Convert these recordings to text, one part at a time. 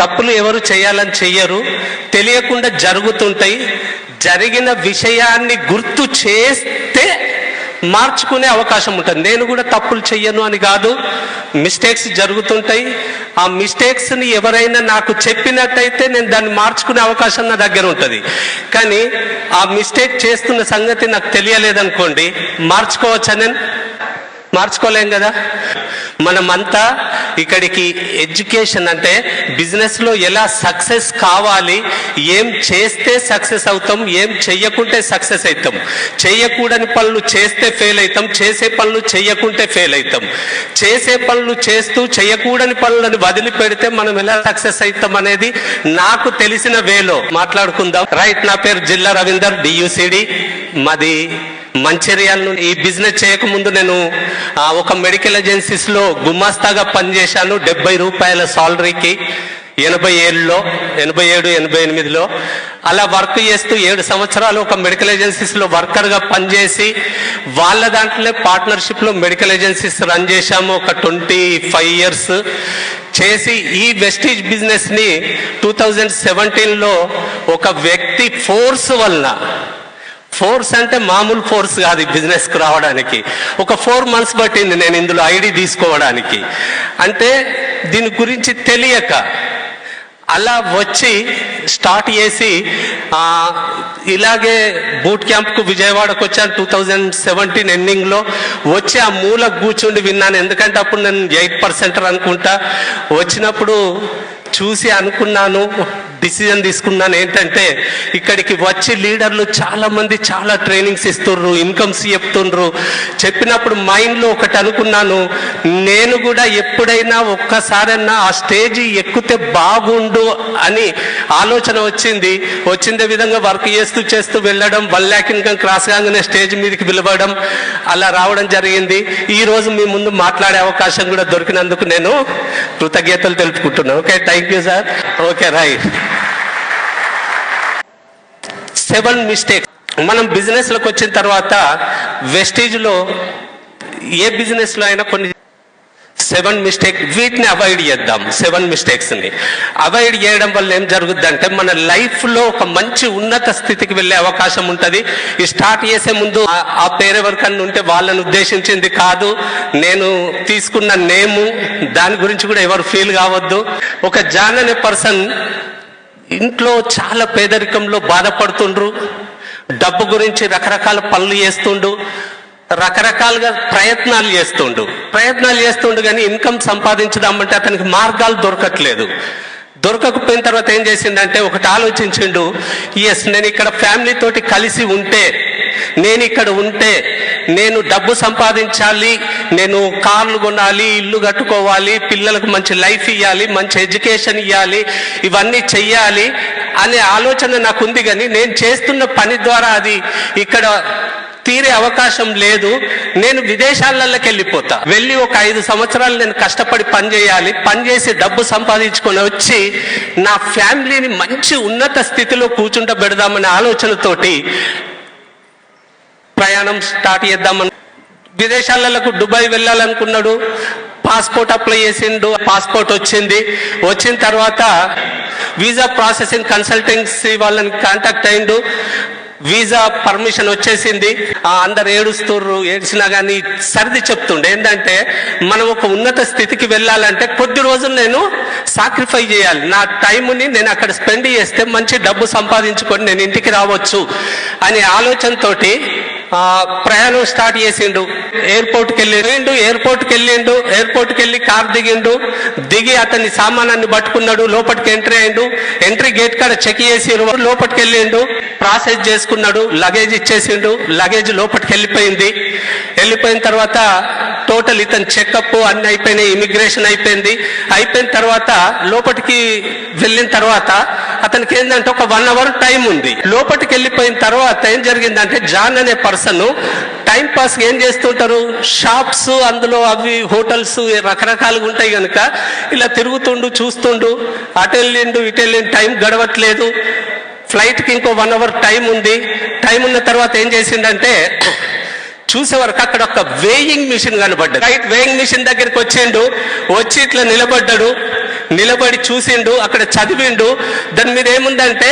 తప్పులు ఎవరు చేయాలని చెయ్యరు తెలియకుండా జరుగుతుంటాయి. జరిగిన విషయాన్ని గుర్తు చేస్తే మార్చుకునే అవకాశం ఉంటుంది. నేను కూడా తప్పులు చెయ్యను అని కాదు మిస్టేక్స్ జరుగుతుంటాయి. ఆ మిస్టేక్స్ని ఎవరైనా నాకు చెప్పినట్టయితే నేను దాన్ని మార్చుకునే అవకాశం నా దగ్గర ఉంటుంది. కానీ ఆ మిస్టేక్ చేస్తున్న సంగతి నాకు తెలియలేదనుకోండి మార్చుకోవచ్చా నేను మార్చుకోలేం కదా? మనమంతా ఇక్కడికి ఎడ్యుకేషన్ అంటే బిజినెస్లో ఎలా సక్సెస్ కావాలి ఏం చేస్తే సక్సెస్ అవుతాం ఏం చెయ్యకుంటే సక్సెస్ అవుతాం. చేయకూడని పనులు చేస్తే ఫెయిల్ అవుతాం చేసే పనులు చేయకుంటే ఫెయిల్ అవుతాం. చేసే పనులు చేస్తూ చేయకూడని పనులను వదిలిపెడితే మనం ఎలా సక్సెస్ అవుతాం అనేది నాకు తెలిసిన వేలో. మాట్లాడుకుందాం. రైట్ నా పేరు జిల్లా రవీందర్ డియూసిడి మాది మంచిర్యాల నుండి ఈ బిజినెస్ చేయకముందు నేను ఒక మెడికల్ ఏజెన్సీస్లో గుమాస్తాగా పనిచేశాను. డెబ్బై రూపాయల సాలరీకి ఎనభై ఏళ్ళలో ఎనభై ఏడు ఎనభై ఎనిమిదిలో. అలా వర్క్ చేస్తూ ఏడు సంవత్సరాలు ఒక మెడికల్ ఏజెన్సీస్లో వర్కర్గా పనిచేసి వాళ్ళ దాంట్లో పార్ట్నర్షిప్లో మెడికల్ ఏజెన్సీస్ రన్ చేశాము. ఒక ట్వంటీ ఫైవ్ ఇయర్స్ చేసి ఈ వెస్టీజ్ బిజినెస్ని టూ థౌజండ్ సెవెంటీన్లో ఒక వ్యక్తి ఫోర్స్ వలన ఫోర్స్ అంటే మామూలు ఫోర్స్ కాదు బిజినెస్కి రావడానికి. ఒక ఫోర్ మంత్స్ పట్టింది నేను ఇందులో ఐడి తీసుకోవడానికి. అంటే దీని గురించి తెలియక అలా వచ్చి స్టార్ట్ చేసి ఇలాగే బూట్ క్యాంప్కు విజయవాడకు వచ్చాను టూ థౌజండ్ సెవెంటీన్ ఎండింగ్లో. వచ్చి ఆ మూల కూర్చుండి విన్నాను. ఎందుకంటే అప్పుడు నేను ఎయిట్ పర్సెంట్ అనుకుంటా. వచ్చినప్పుడు చూసి అనుకున్నాను. డిసిజన్ తీసుకున్నాను ఏంటంటే ఇక్కడికి వచ్చి లీడర్లు చాలా మంది చాలా ట్రైనింగ్స్ ఇస్తుండ్రు ఇన్కమ్స్ చెప్తుండ్రు చెప్పినప్పుడు మైండ్లో ఒకటి అనుకున్నాను నేను కూడా ఎప్పుడైనా ఒక్కసారన్నా ఆ స్టేజ్ ఎక్కితే బాగుండు అని ఆలోచన వచ్చింది. వచ్చిందే విధంగా వర్క్ చేస్తూ చేస్తూ వెళ్ళడం వన్ ల్యాక్ ఇన్కమ్ క్రాస్ కాగానే స్టేజ్ మీదకి పిలవడం అలా రావడం జరిగింది. ఈరోజు మీ ముందు మాట్లాడే అవకాశం కూడా దొరికినందుకు నేను కృతజ్ఞతలు తెలుపుకుంటున్నాను. Okay thank you sir. Okay right. Seven mistakes మనం బిజినెస్లోకి వచ్చిన తర్వాత వెస్టేజ్లో ఏ బిజినెస్లో అయినా కొన్ని సెవెన్ మిస్టేక్ వీటిని అవాయిడ్ చేద్దాం. సెవెన్ మిస్టేక్స్ని అవాయిడ్ చేయడం వల్ల ఏం జరుగుద్దంటే మన లైఫ్లో ఒక మంచి ఉన్నత స్థితికి వెళ్ళే అవకాశం ఉంటుంది. ఈ స్టార్ట్ చేసే ముందు ఆ- ఆ పేరెవరికన్నా ఉంటే వాళ్ళని ఉద్దేశించింది కాదు. నేను తీసుకున్న నేము దాని గురించి కూడా ఎవరు ఫీల్ కావద్దు. ఒక జాన్ అనే పర్సన్ ఇంట్లో చాలా పేదరికంలో బాధపడుతుండ్రు. డబ్బు గురించి రకరకాల పనులు చేస్తుండు. రకరకాలుగా ప్రయత్నాలు చేస్తుండు. ప్రయత్నాలు చేస్తుండు కానీ ఇన్కమ్ సంపాదించుదామంటే అతనికి మార్గాలు దొరకట్లేదు. దొరకకపోయిన తర్వాత ఏం చేసిందంటే ఒకటి ఆలోచించిండు. ఎస్ నేను ఇక్కడ ఫ్యామిలీ తోటి కలిసి ఉంటే నేను ఇక్కడ ఉంటే నేను డబ్బు సంపాదించాలి నేను కార్లు కొనాలి ఇల్లు కట్టుకోవాలి పిల్లలకు మంచి లైఫ్ ఇవ్వాలి మంచి ఎడ్యుకేషన్ ఇవ్వాలి ఇవన్నీ చెయ్యాలి అనే ఆలోచన నాకు ఉంది కానీ నేను చేస్తున్న పని ద్వారా అది ఇక్కడ తీరే అవకాశం లేదు. నేను విదేశాలకి వెళ్ళిపోతా వెళ్ళి ఒక ఐదు సంవత్సరాలు నేను కష్టపడి పని చేయాలి. పని చేసి డబ్బు సంపాదించుకొని వచ్చి నా ఫ్యామిలీని మంచి ఉన్నత స్థితిలో కూర్చుంట పెడదామనే ఆలోచనతోటి ప్రయాణం స్టార్ట్ చేద్దామని. విదేశాలకు దుబాయ్ వెళ్ళాలనుకున్నాడు. పాస్పోర్ట్ అప్లై చేసిండు. పాస్పోర్ట్ వచ్చింది. వచ్చిన తర్వాత వీసా ప్రాసెసింగ్ కన్సల్టెన్సీ వాళ్ళని కాంటాక్ట్ అయిండు. వీసా పర్మిషన్ వచ్చేసింది. ఆ అందరు ఏడుస్తుర్రు. ఏడ్చినా కానీ సర్ది చెప్తుండే. ఏంటంటే మనం ఒక ఉన్నత స్థితికి వెళ్ళాలంటే కొద్ది రోజులు నేను సాక్రిఫై చేయాలి. నా టైంని నేను అక్కడ స్పెండ్ చేస్తే మంచి డబ్బు సంపాదించుకొని నేను ఇంటికి రావచ్చు. అనే ఆలోచనతోటి ఆ, ప్రయాణం స్టార్ట్ చేసిండు. ఎయిర్పోర్ట్కి వెళ్ళిండు ఎయిర్పోర్ట్కి వెళ్ళిండు ఎయిర్పోర్ట్కి వెళ్ళి కార్ దిగిండు. దిగి అతని సామానాన్ని పట్టుకున్నాడు లోపలికి ఎంట్రీ అయిండు. ఎంట్రీ గేట్ కాడ చెక్ చేసి లోపలికి వెళ్ళిండు ప్రాసెస్ చేసుకున్నాడు లగేజ్ ఇచ్చేసిండు లగేజ్ లోపలికి వెళ్ళిపోయింది. వెళ్ళిపోయిన తర్వాత టోటల్ ఇతని చెకప్ అన్ని అయిపోయినాయి ఇమిగ్రేషన్ అయిపోయింది. అయిపోయిన తర్వాత లోపలికి వెళ్ళిన తర్వాత అతనికి ఏంటంటే ఒక వన్ అవర్ టైం ఉంది. లోపలికి వెళ్ళిపోయిన తర్వాత ఏం జరిగిందంటే జాన్ అనే పర్సన్ టైం పాస్ ఏం చేస్తుంటారు? షాప్స్ అందులో అవి హోటల్స్ రకరకాలుగా ఉంటాయి కనుక ఇలా తిరుగుతుండు చూస్తుండు. అటు వెళ్ళిండు ఇటు వెళ్ళిండు టైం గడవట్లేదు. ఫ్లైట్కి ఇంకో వన్ అవర్ టైం ఉంది. టైం ఉన్న తర్వాత ఏం చేసిండంటే చూసేవరకు అక్కడ ఒక వేయింగ్ మిషన్ కనబడ్డది. రైట్ వేయింగ్ మిషన్ దగ్గరికి వచ్చిండు వచ్చి ఇట్లా నిలబడ్డాడు నిలబడి చూసిండు అక్కడ చదివిండు. దాని మీద ఏముందంటే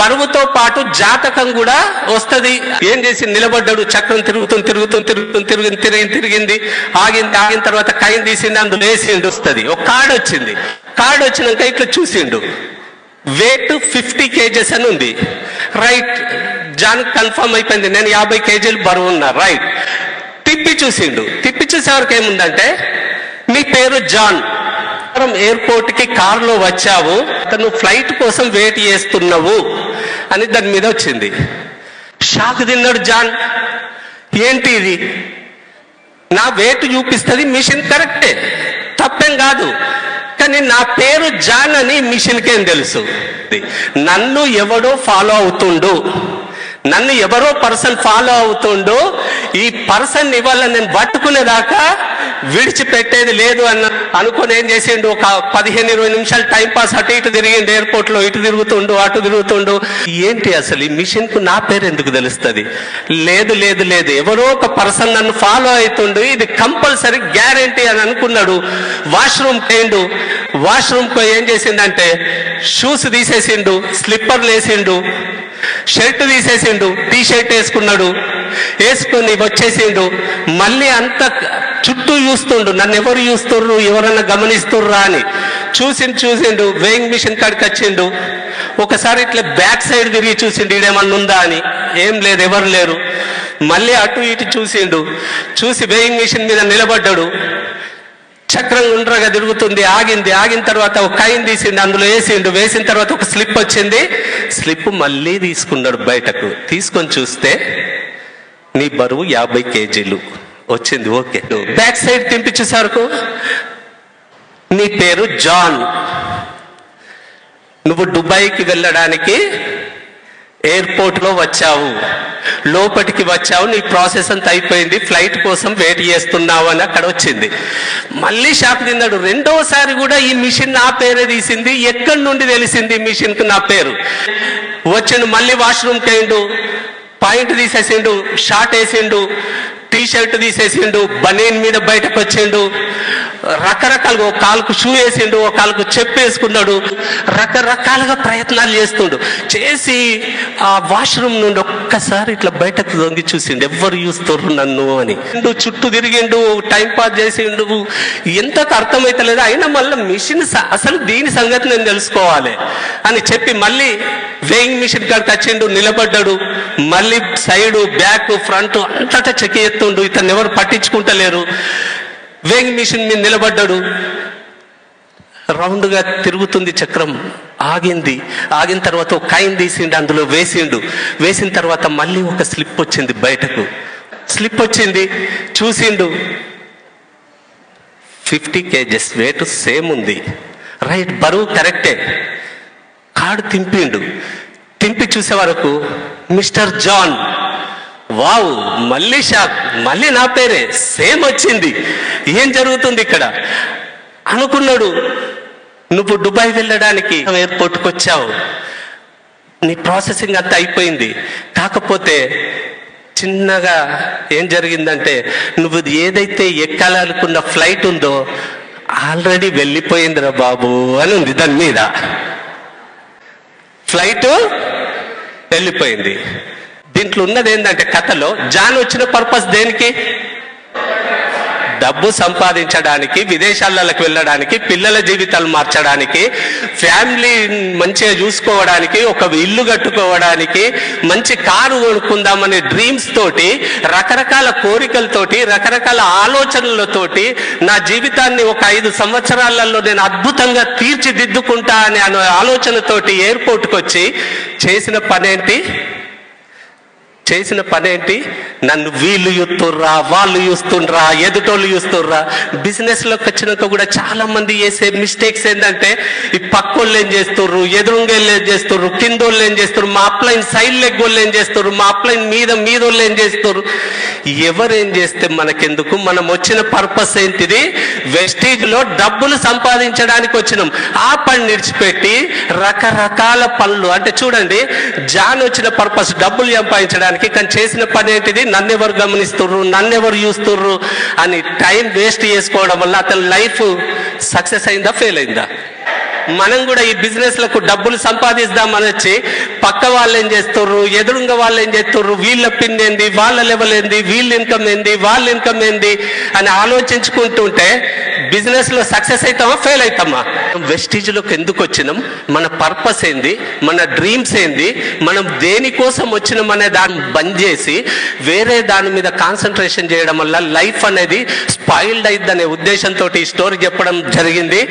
బరువుతో పాటు జాతకం కూడా వస్తుంది. ఏం చేసి నిలబడ్డాడు? చక్రం తిరుగుతుంది తిరుగుతుంది తిరుగుతుంది తిరిగింది తిరిగింది తిరిగింది. ఆగింది ఆగిన తర్వాత కైన్ తీసింది అందులో వేసిండు వస్తుంది. ఒక కార్డు వచ్చింది. కార్డు వచ్చినాక ఇట్లా చూసిండు. వెయిట్ ఫిఫ్టీ కేజెస్ అని ఉంది. రైట్ జాన్ కన్ఫర్మ్ అయిపోయింది. నేను యాభై కేజీలు బరువు ఉన్నా. రైట్. తిప్పి చూసిండు. తిప్పి చూసేవరకు ఏముందంటే మీ పేరు జాన్. ఎయిర్పోర్ట్కి కారులో వచ్చావు. అతను ఫ్లైట్ కోసం వెయిట్ చేస్తున్నావు అని దాని మీద వచ్చింది. షాక్ తిన్నాడు జాన్. ఏంటి ఇది? నా వెయిట్ చూపిస్తుంది మిషన్ కరెక్టే. తప్పేం కాదు. కానీ నా పేరు జాన్ అని మిషన్కేం తెలుసు? నన్ను ఎవడో ఫాలో అవుతుండు. నన్ను ఎవరో పర్సన్ ఫాలో అవుతుండు ఈ పర్సన్ ఇవాళ నేను పట్టుకునేదాకా విడిచిపెట్టేది లేదు అన్న అనుకుని ఏం చేసిండు? ఒక పదిహేను ఇరవై నిమిషాలు టైం పాస్ అటు ఇటు తిరిగిండు ఎయిర్పోర్ట్లో ఇటు తిరుగుతుండు అటు తిరుగుతుండు. ఏంటి అసలు ఈ మిషన్కు నా పేరు ఎందుకు తెలుస్తుంది? లేదు లేదు లేదు. ఎవరో ఒక పర్సన్ నన్ను ఫాలో అవుతుండు. ఇది కంపల్సరీ గ్యారంటీ అని అనుకున్నాడు. వాష్రూమ్ పోయిండు. వాష్రూమ్కు ఏం చేసిందంటే షూస్ తీసేసిండు స్లిప్పర్లు వేసిండు. షర్ట్ తీసేసిండు టీ షర్ట్ వేసుకున్నాడు. వేసుకొని వచ్చేసిండు. మళ్ళీ అంత చుట్టూ చూస్తుండు. నన్ను ఎవరు చూస్తుర్రు? ఎవరన్నా గమనిస్తుర్రా అని. చూసిండు చూసిండు. వేయింగ్ మిషన్ కాడికి వచ్చిండు ఒకసారి ఇట్లా బ్యాక్ సైడ్ తిరిగి చూసిండు ఈడేమన్నా ఉందా? అని. ఏం లేదు ఎవరు లేరు. మళ్ళీ అటు ఇటు చూసిండు. చూసి వేయింగ్ మిషన్ మీద నిలబడ్డాడు. చక్రం గుండ్రగా తిరుగుతుంది. ఆగింది. ఆగిన తర్వాత ఒక కాయిన్ తీసింది. అందులో వేసిండు. వేసిన తర్వాత ఒక స్లిప్ వచ్చింది. స్లిప్ మళ్ళీ తీసుకున్నాడు బయటకు. తీసుకొని చూస్తే నీ బరువు యాభై కేజీలు. వచ్చింది. ఓకే. బ్యాక్ సైడ్ తింపించేసరకు నీ పేరు జాన్. నువ్వు దుబాయ్కి వెళ్ళడానికి ఎయిర్పోర్ట్లో వచ్చావు. లోపలికి వచ్చావు నీ ప్రాసెస్ అంతా అయిపోయింది ఫ్లైట్ కోసం వెయిట్ చేస్తున్నావు అని అక్కడ వచ్చింది. మళ్ళీ షాక్ తిన్నాడు. రెండోసారి కూడా ఈ మిషన్ నా పేరే తీసింది. ఎక్కడి నుండి తెలిసింది ఈ మిషన్కి నా పేరు? వచ్చిండు మళ్ళీ వాష్రూమ్కి అయిండు. పాయింట్ తీసేసిండు షార్ట్ వేసిండు. టీ షర్ట్ తీసేసిండు బనీన్ మీద బయటకు వచ్చిండు రకరకాలుగా ఒక కాలుకు షూ వేసిండు ఒక కాలుకు చెప్పు వేసుకున్నాడు రకరకాలుగా ప్రయత్నాలు చేస్తుండు. చేసి ఆ వాష్రూమ్ నుండి ఒక్కసారి ఇట్లా బయటకు దొంగి చూసిండు. ఎవ్వరు చూస్తారు నన్ను అని. చుట్టూ తిరిగిండు టైం పాస్ చేసిండు. ఎంతకు అర్థమైతలేదు అయినా మళ్ళీ మిషన్ అసలు దీని సంగతి నేను తెలుసుకోవాలి అని చెప్పి మళ్ళీ వేయింగ్ మిషన్ కాడికి వచ్చిండు నిలబడ్డాడు. మళ్ళీ సైడ్ బ్యాక్ ఫ్రంట్ అంతటా చెక్ ఎత్తుండు ఇతను ఎవరు పట్టించుకుంటలేరు. వేయింగ్ మిషన్ మీద నిలబడ్డాడు. రౌండ్గా తిరుగుతుంది చక్రం. ఆగింది. ఆగిన తర్వాత ఒక కైన్ తీసిండు అందులో వేసిండు. వేసిన తర్వాత మళ్ళీ ఒక స్లిప్ వచ్చింది బయటకు. స్లిప్ వచ్చింది. చూసిండు. ఫిఫ్టీ కేజెస్ వెయిట్ సేమ్ ఉంది. రైట్ బరువు కరెక్టే. కాడు తింపిండు. తింపి చూసే వరకు మిస్టర్ జాన్ వావ్ మళ్ళీ షాక్. మళ్ళీ నా పేరే. సేమ్ వచ్చింది. ఏం జరుగుతుంది ఇక్కడ? అనుకున్నాడు నువ్వు దుబాయ్ వెళ్ళడానికి ఎయిర్పోర్ట్కి వచ్చావు నీ ప్రాసెసింగ్ అంతా అయిపోయింది. కాకపోతే చిన్నగా ఏం జరిగిందంటే నువ్వు ఏదైతే ఎక్కాలనుకున్న ఫ్లైట్ ఉందో ఆల్రెడీ వెళ్ళిపోయిందిరా బాబు అని ఉంది దాని మీద. ఫ్లైట్ వెళ్ళిపోయింది. దీంట్లో ఉన్నది ఏంటంటే కథలో జాన్ వచ్చిన పర్పస్ దేనికి? డబ్బు సంపాదించడానికి విదేశాలకు వెళ్ళడానికి పిల్లల జీవితాలు మార్చడానికి ఫ్యామిలీ మంచిగా చూసుకోవడానికి ఒక ఇల్లు కట్టుకోవడానికి మంచి కారు కొనుక్కుందామనే డ్రీమ్స్ తోటి రకరకాల కోరికలతోటి రకరకాల ఆలోచనలతోటి నా జీవితాన్ని ఒక ఐదు సంవత్సరాలలో నేను అద్భుతంగా తీర్చిదిద్దుకుంటా అనే అనే ఆలోచనతోటి ఎయిర్పోర్ట్కి వచ్చి చేసిన పనేంటి? చేసిన పనేంటి? నన్ను వీళ్ళు చూస్తుర్రా వాళ్ళు చూస్తుండ్రా ఎదుటోళ్ళు చూస్తుర్రా బిజినెస్లోకి వచ్చినాక కూడా చాలా మంది చేసే మిస్టేక్స్ ఏంటంటే ఈ పక్కోళ్ళు ఏం చేస్తుర్రు ఎదురుంగేళ్ళు ఏం చేస్తుర్రు కిందోళ్ళు ఏం చేస్తుర్రు మా అప్లైన్ సైడ్ లెగ్ వాళ్ళు ఏం చేస్తుర్రు మా అప్లైన్ మీద మీదోళ్ళు ఏం చేస్తుర్రు. ఎవరేం చేస్తే మనకెందుకు? మనం వచ్చిన పర్పస్ ఏంటిది? వెస్టీజ్లో డబ్బులు సంపాదించడానికి వచ్చినాం. ఆ పని నిడిచిపెట్టి రకరకాల పనులు. అంటే చూడండి జాన్ వచ్చిన పర్పస్ డబ్బులు సంపాదించడానికి కానీ చేసిన పని ఏంటిది? నన్నెవరు గమనిస్తుర్రు? నన్నెవరు చూస్తుర్రు? అని టైం వేస్ట్ చేసుకోవడం వల్ల అతని లైఫ్ సక్సెస్ అయిందా ఫెయిల్ అయిందా? మనం కూడా ఈ బిజినెస్లకు డబ్బులు సంపాదిస్తామని వచ్చి పక్క వాళ్ళు ఏం చేస్తుర్రు? ఎదురుంగ వాళ్ళు ఏం చేస్తుర్రు? వీళ్ళ పిన్ ఏంది వాళ్ళ లెవెల్ ఏంది? వీళ్ళ ఇన్కమ్ ఏంది? వాళ్ళ ఇన్కమ్ ఏంది? అని ఆలోచించుకుంటుంటే బిజినెస్లో సక్సెస్ అవుతామా ఫెయిల్ అవుతామా వెస్టీజ్లోకి ఎందుకు వచ్చినాం? మన పర్పస్ ఏంది? మన డ్రీమ్స్ ఏంది? మనం దేనికోసం వచ్చినాం అనే దాన్ని బంద్ చేసి వేరే దాని మీద కాన్సన్ట్రేషన్ చేయడం వల్ల లైఫ్ అనేది స్పాయిల్డ్ అనే ఉద్దేశంతో ఈ స్టోరీ చెప్పడం జరిగింది.